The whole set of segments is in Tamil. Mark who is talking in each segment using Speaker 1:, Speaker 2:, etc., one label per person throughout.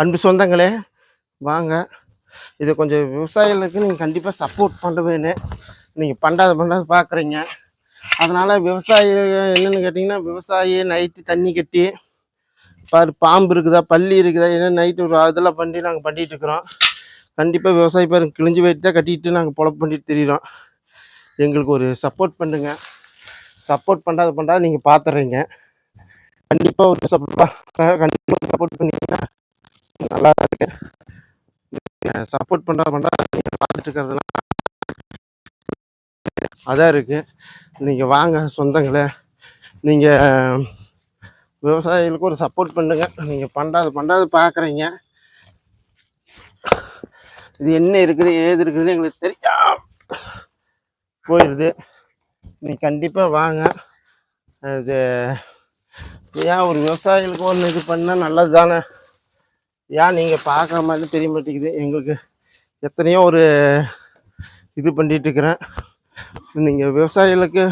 Speaker 1: அன்பு சொந்தங்களே வாங்க. இது கொஞ்சம் விவசாயிகளுக்கு நீங்கள் கண்டிப்பாக சப்போர்ட் பண்ண வேணும் நீங்கள் பண்ணாத பண்ணாத பார்க்குறீங்க அதனால் விவசாயி என்னென்னு கேட்டிங்கன்னா விவசாயி நைட்டு தண்ணி கட்டி பாரு பாம்பு இருக்குதா பள்ளி இருக்குதா என்ன நைட்டு ஒரு இதெல்லாம் பண்ணி நாங்கள் பண்ணிகிட்டு இருக்கிறோம். கண்டிப்பாக விவசாயி பாருங்க கிழிஞ்சு போயிட்டு தான் கட்டிட்டு நாங்கள் பொழப்பு பண்ணிட்டு தெரியுறோம். எங்களுக்கு ஒரு சப்போர்ட் பண்ணுங்க. சப்போர்ட் பண்ணாத பண்ணாத நீங்கள் பார்த்துறீங்க கண்டிப்பாக ஒரு சப்போர்ட் கண்டிப்பாக சப்போர்ட் பண்ணிங்கன்னா நல்லா இருக்கு சப்போர்ட் பண்ணுறா பண்ணுறா நீங்கள் பார்த்துட்டு இருக்கிறதுலாம் அதான் இருக்குது நீங்கள் வாங்க சொந்தங்களே. நீங்கள் விவசாயிகளுக்கு ஒரு சப்போர்ட் பண்ணுங்க. நீங்கள் பண்ணாத பண்ணுறது பார்க்குறீங்க இது என்ன இருக்குது ஏது இருக்குது எங்களுக்கு தெரியாம போயிடுது நீ கண்டிப்பாக வாங்க. அது ஏன் ஒரு விவசாயிகளுக்கு ஒன்று இது பண்ணால் நல்லது தானே ஏன் நீங்கள் பார்க்குற மாதிரி தெரிய மாட்டேங்குது. எங்களுக்கு எத்தனையோ ஒரு இது பண்ணிட்டு இருக்கிறேன் நீங்கள் விவசாயிகளுக்கு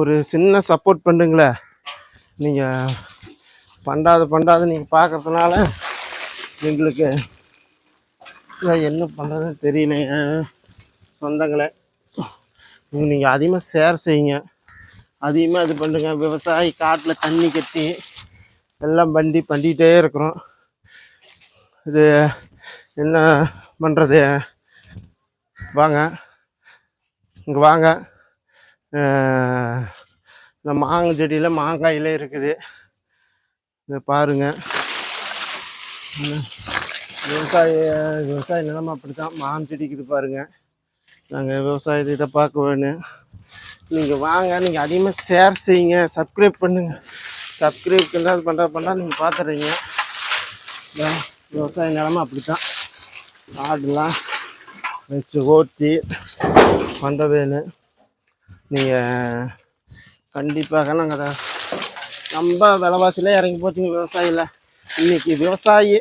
Speaker 1: ஒரு சின்ன சப்போர்ட் பண்ணுங்களே. நீங்கள் பண்ணாத பண்ணாத நீங்கள் பார்க்கறதுனால எங்களுக்கு என்ன பண்ணுறதுன்னு தெரியலைங்க. சொந்தங்களை. நீங்கள் அதிகமாக சேர் செய்யுங்க. அதிகமாக இது பண்ணுங்க. விவசாயி காட்டில் தண்ணி கட்டி எல்லாம் பண்ணி பண்ணிகிட்டே இருக்கிறோம். இது என்ன பண்ணுறது வாங்க. இங்கே வாங்க. இந்த மாங்காய் செடியில் மாங்காயில் இருக்குது. இதை பாருங்க. விவசாய விவசாய நிலம அப்படி தான் மான் செடிக்குது பாருங்கள் நாங்கள் விவசாயத்தை இதை பார்க்க வேணும் நீங்கள் வாங்க. நீங்கள் அதிகமாக ஷேர் செய்யுங்க. சப்ஸ்கிரைப் பண்ணுங்கள் சப்ஸ்கிரைப் என்ன பண்ணுறா பண்ணால் நீங்கள் பார்த்துறீங்க விவசாய நிலமை அப்படி தான் ஆடுலாம் வச்சு ஓட்டி பண்ண வேணும் நீங்கள் கண்டிப்பாக நாங்கள் அதை ரொம்ப இறங்கி போச்சுங்க விவசாயியில் இன்னைக்கு விவசாயி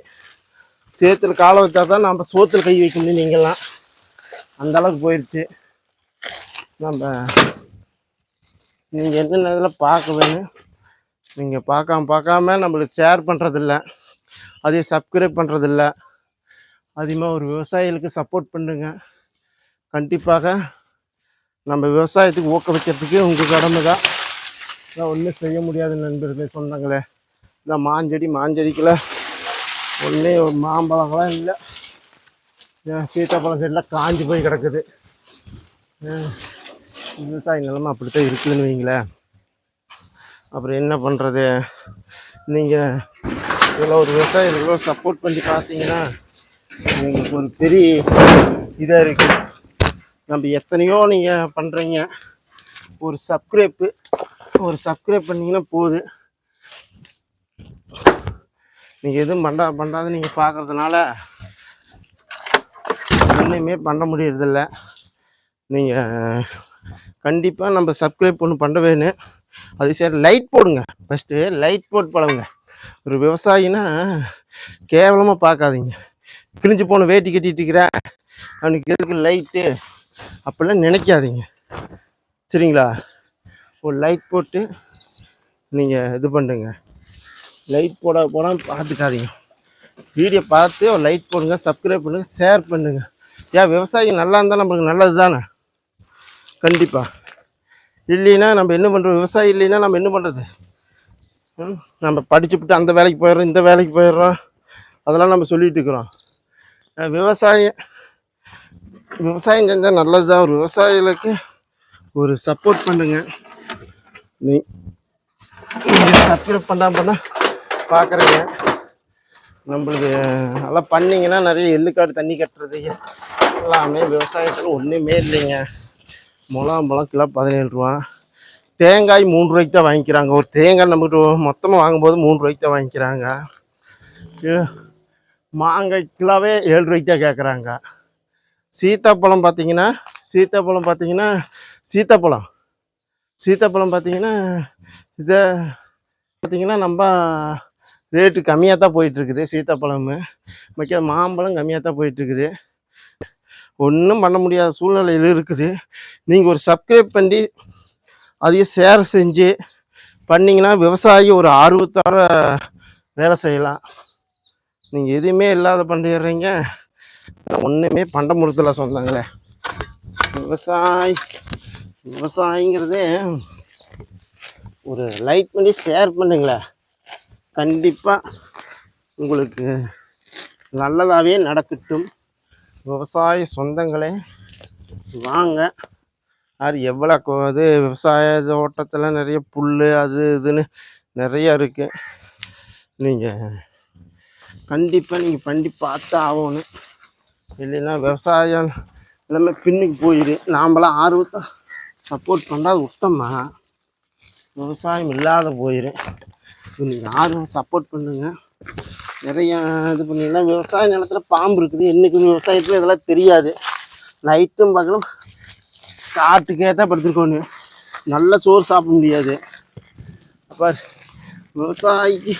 Speaker 1: சேத்துல காலை வைத்தா தான் நம்ம சோத்தில் கை வைக்க முடியும் நீங்கள்லாம். அந்த அளவுக்கு போயிடுச்சு நம்ம நீங்கள் என்னென்ன இதில் பார்க்க வேணும் நீங்கள் பார்க்காம பார்க்காம நம்மளுக்கு ஷேர் பண்ணுறதில்ல அதே சப்ஸ்கிரைப் பண்ணுறதில்ல அதிகமாக ஒரு விவசாயிகளுக்கு சப்போர்ட் பண்ணுங்க. கண்டிப்பாக நம்ம விவசாயத்துக்கு ஊக்குவிக்கிறதுக்கு உங்கள் கடமை தான். ஒன்றும் செய்ய முடியாத நண்பர்களே சொன்னாங்களே. இந்த மாஞ்செடி மாஞ்செடிக்குள்ள ஒன்றே ஒரு மாம்பழங்களாம் இல்லை. சீத்தாப்பழம் செடிலாம் காஞ்சி போய் கிடக்குது. விவசாய நிலைமை அப்படித்தான் இருக்குதுன்னு வைங்களேன் அப்புறம் என்ன பண்ணுறது நீங்கள் இதில் ஒரு விவசாயிகளுக்கு சப்போர்ட் பண்ணி பார்த்தீங்கன்னா உங்களுக்கு ஒரு பெரிய இதாக இருக்குது நம்ம எத்தனையோ நீங்கள் பண்ணுறீங்க ஒரு சப்ஸ்கிரைப்பு ஒரு சப்ஸ்கிரைப் பண்ணிங்கன்னா போகுது நீங்கள் எதுவும் பண்ணா பண்ணாத நீங்கள் பார்க்கறதுனால ஒன்றுமே பண்ண முடியறதில்ல. நீங்கள் கண்டிப்பாக நம்ம சப்ஸ்கிரைப் ஒன்று பண்ண வேணும். அது சரி லைட் போடுங்க. ஃபஸ்ட்டு லைட் போட்டு பழகுங்க. ஒரு விவசாயினா கேவலமாக பார்க்காதீங்க. கிழிஞ்சு போன வேட்டி கட்டிட்டு இருக்கிறேன் அவனுக்கு எதுக்கு லைட்டு அப்படிலாம் நினைக்காதீங்க. சரிங்களா? ஒரு லைட் போட்டு நீங்கள் இது பண்ணுங்க. லைட் போட போனால் பார்த்துக்காதீங்க. வீடியோ பார்த்து ஒரு லைட் போடுங்க சப்ஸ்கிரைப் பண்ணுங்கள் ஷேர் பண்ணுங்கள் ஏன் விவசாயி நல்லா இருந்தால் நம்மளுக்கு நல்லது தானே? கண்டிப்பாக இல்லைன்னா நம்ம என்ன பண்ணுறோம் விவசாயி இல்லைன்னா நம்ம என்ன பண்ணுறது நம்ம படிச்சுப்பிட்டு அந்த வேலைக்கு போயிடுறோம் இந்த வேலைக்கு போயிடுறோம். அதெல்லாம் நம்ம சொல்லிகிட்டு இருக்கிறோம். விவசாயம் விவசாயம் செஞ்சால் நல்லது தான் ஒரு விவசாயிகளுக்கு ஒரு சப்போர்ட் பண்ணுங்க. நீ சப்ஸ்கிரைப் பண்ணா பண்ணால் பார்க்குறீங்க நம்மளுக்கு நல்லா பண்ணீங்கன்னா நிறைய எள்ளுக்காடு தண்ணி கட்டுறது எல்லாமே விவசாயத்தில் ஒன்றுமே இல்லைங்க. முலாம்பழம் கிலோ பதினேழு ரூபா. தேங்காய் மூணு ரூபாய்க்கு தான் வாங்கிக்கிறாங்க. ஒரு தேங்காய் நம்மகிட்ட மொத்தமாக வாங்கும்போது மூணு ரூபாய்க்கு தான் வாங்கிக்கிறாங்க. மாங்காய் கிலோவே ஏழு ரூபாய்க்கு தான் கேட்குறாங்க சீத்தாப்பழம் பார்த்தீங்கன்னா சீத்தாப்பழம் பார்த்தீங்கன்னா சீத்தாப்பழம். சீத்தாப்பழம் பார்த்தீங்கன்னா இதை பார்த்தீங்கன்னா நம்ம ரேட்டு கம்மியாக தான் போயிட்டுருக்குது சீத்தாப்பழம். மிக்க மாம்பழம் கம்மியாக தான் போயிட்டுருக்குது. ஒன்றும் பண்ண முடியாத சூழ்நிலையில் இருக்குது. நீங்கள் ஒரு சப்ஸ்கிரைப் பண்ணி அதையும் சேர் செஞ்சு பண்ணிங்கன்னா விவசாயி ஒரு ஆர்வத்தோட வேலை செய்யலாம். நீங்கள் எதுவுமே இல்லாத பண்ணிடுறீங்க. ஒன்றுமே பண்ண முடியல சொன்னாங்களே விவசாயி விவசாயிங்கிறதே ஒரு லைட் பண்ணி ஷேர் பண்ணுங்களேன் கண்டிப்பாக உங்களுக்கு நல்லதாகவே நடக்கட்டும். விவசாய சொந்தங்களே வாங்க. அது எவ்வளோ அது இது விவசாய தோட்டத்தில் நிறைய புல் அது இதுன்னு நிறைய இருக்குது நீங்கள் கண்டிப்பாக நீங்கள் பண்ணி பார்த்து ஆகணும். இல்லைன்னா விவசாயம் எல்லாமே பின்னுக்கு போயிடு நாம்பளாம் ஆர்வத்தை சப்போர்ட் பண்ணாத விட்டோம்னா விவசாயம் இல்லாத போயிடும் நீங்கள் ஆர்வம் சப்போர்ட் பண்ணுங்கள் நிறையா இது பண்ணீங்கன்னா விவசாய நிலத்தில் பாம்பு இருக்குது. என்றைக்கு விவசாயத்தில் இதெல்லாம் தெரியாது. நைட்டும் பகலும் காட்டுக்கே தான் படுத்துருக்கோன்னு. நல்ல சோறு சாப்பிட முடியாது. அப்போ விவசாயிக்கு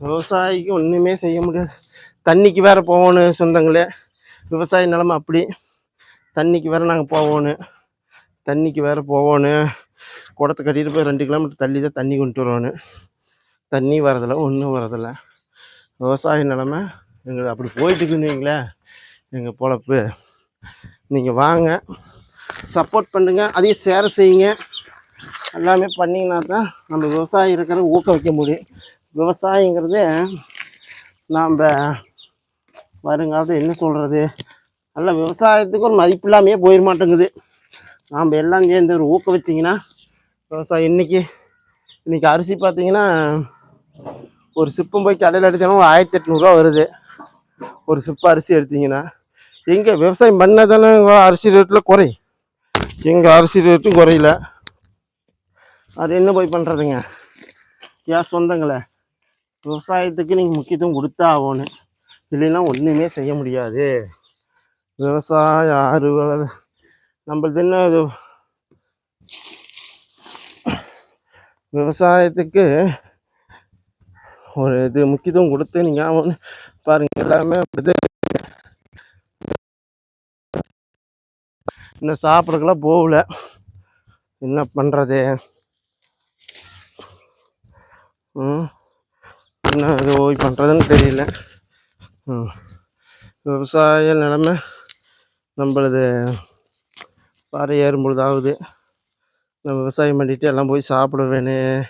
Speaker 1: விவசாயிக்கு ஒன்றுமே செய்ய முடியாது. தண்ணிக்கு வேறு போகணும் சொந்தங்களே விவசாய நிலமை அப்படி. தண்ணிக்கு வேறு நாங்கள் போகணும் தண்ணிக்கு வேற போகணும் குடத்தை கட்டிட்டு போய் ரெண்டு கிலோமீட்டர் தள்ளி தான் தண்ணி கொண்டு வரணும் தண்ணி வரதில்லை ஒன்றும் வரதில்லை விவசாய நிலமை எங்களுக்கு அப்படி போயிட்டுக்குன்னு வைங்களேன் எங்கள் பொழப்பு. நீங்கள் வாங்க. சப்போர்ட் பண்ணுங்கள் அதையும் சேர செய்யுங்க. எல்லாமே பண்ணிங்கன்னா தான் நம்ம விவசாயம் இருக்கிறத ஊக்க வைக்க முடியும். விவசாயங்கிறது நாம் வருங்காலத்தில் என்ன சொல்கிறது நல்ல விவசாயத்துக்கு ஒரு மதிப்பு இல்லாமையே போயிட மாட்டேங்குது. நாம் எல்லாம் சேர்ந்து ஒரு ஊக்குவிச்சிங்கன்னா விவசாயம் இன்னைக்கு இன்றைக்கி அரிசி பார்த்தீங்கன்னா ஒரு சிப்பம் போய் கடையில் எடுத்தீங்கன்னா ஒரு ஆயிரத்தி எட்நூறுரூவா வருது. ஒரு சிப்பம் அரிசி எடுத்திங்கன்னா எங்கே விவசாயம் பண்ணதானே அரிசி ரேட்டில் குறையும்? எங்கள் அரிசி ரேட்டும் குறையல. அது என்ன போய் பண்ணுறதுங்க ஏன் சொந்தங்களே விவசாயத்துக்கு நீங்கள் முக்கியத்துவம் கொடுத்தா ஆகணும். இல்லைன்னா ஒன்றுமே செய்ய முடியாது. விவசாய அறுவலை நம்மளது என்ன இது? விவசாயத்துக்கு ஒரு இது முக்கியத்துவம் கொடுத்து நீங்கள் ஆகணும். பாருங்கள் எல்லாமே இன்னும் சாப்பிட்றதுக்கெல்லாம் போகல. என்ன பண்ணுறது என்ன இது ஓய் பண்ணுறதுன்னு தெரியல. விவசாய நிலமை நம்மளது பாறை ஏறும்பொழுது ஆகுது நம்ம விவசாயம் பண்ணிட்டு எல்லாம் போய் சாப்பிட வேணும்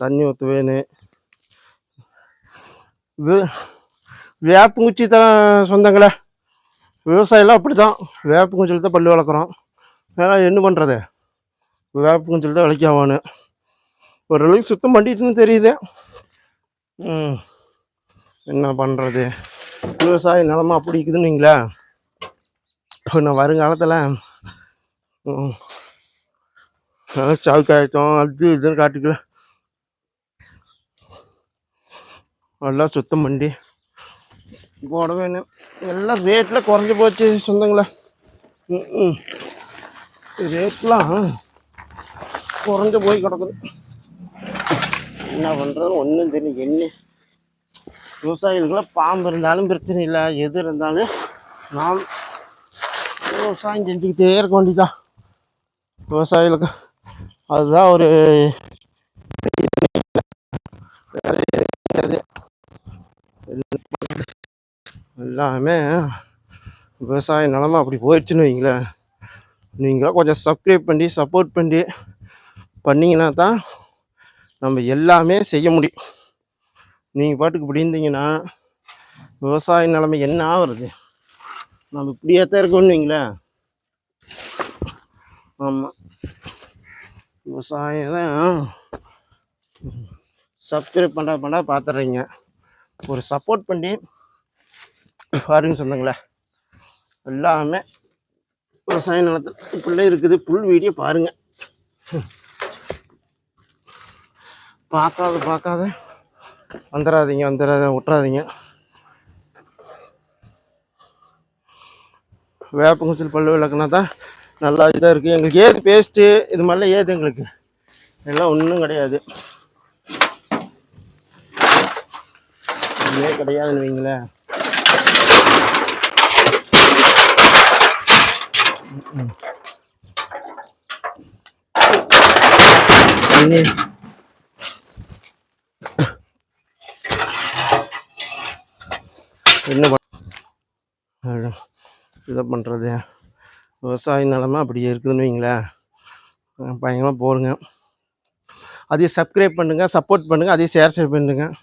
Speaker 1: தண்ணி ஊற்ற வேணும் வே வேப்பங்குச்சி தான் சொந்தங்களே. விவசாயம்லாம் அப்படி தான் வேப்பங்குச்சியில் தான் பல்லு வளர்க்குறோம். வேணா என்ன பண்ணுறது வேப்பங்குச்சியில் தான் விளைக்காவான்னு ஓரளவுக்கு சுத்தம் பண்ணிட்டுன்னு தெரியுது. என்ன பண்ணுறது விவசாய நிலமா அப்படி இருக்குதுன்னு இப்போ நான் வருங்காலத்தில் நல்லா சவுக்காயத்தம் அது இதுன்னு காட்டுக்கல நல்லா சுத்தம் பண்ணி போட எல்லாம் ரேட்டில் குறைஞ்சி போச்சு சொந்தங்களே ம் ரேட்லாம் குறைஞ்சு போய் கிடக்குது என்ன பண்ணுறது ஒன்றும் தெரியல என்ன விவசாயிகளுக்கெல்லாம் பாம்பு இருந்தாலும் பிரச்சனை இல்லை எது இருந்தாலும் நாம் விவசாயம் செஞ்சுக்கிட்டே இருக்க வேண்டியதான் விவசாயிகளுக்கு அதுதான் ஒரு வேற எதுவும் கிடையாது. எல்லாமே விவசாய நிலமை அப்படி போயிடுச்சுன்னு வைங்களேன். நீங்களாம் கொஞ்சம் சப்ஸ்கிரைப் பண்ணி சப்போர்ட் பண்ணி பண்ணிங்கன்னா தான் நம்ம எல்லாமே செய்ய முடியும். நீங்கள் பாட்டுக்கு இப்படி இருந்தீங்கன்னா விவசாய நிலைமை என்ன ஆகுறது? நம்ம இப்படியே தான் இருக்கோம்னு வைங்களேன். ஆமாம் விவசாயம் தான் சப்ஸ்கிரைப் பண்ணால் பண்ண பார்த்துட்றீங்க ஒரு சப்போர்ட் பண்ணி பாருங்க சொந்தங்களே. எல்லாமே விவசாய நிலத்தில் இப்படிலாம் இருக்குது. புல் வீடியோ பாருங்க. பார்க்காத பார்க்காத. வந்துடாதீங்க வந்துடாத விட்றாதீங்க வேப்பங்குச்சல் பல்லு விளக்குனா தான் நல்லா இதாக இருக்குது எங்களுக்கு ஏது பேஸ்ட்டு இது மாதிரிலாம் ஏது எங்களுக்கு? எல்லாம் ஒன்றும் கிடையாது. ஒன்றுமே கிடையாதுன்னு வைங்களேன். Ini என்ன இதை பண்ணுறது விவசாய நிலமை அப்படியே இருக்குதுன்னு வைங்களேன். பயங்கரமாக போருங்க. அதையும் சப்ஸ்கிரைப் பண்ணுங்கள் சப்போர்ட் பண்ணுங்கள் அதையும் ஷேர் ஷேர் பண்ணுங்கள்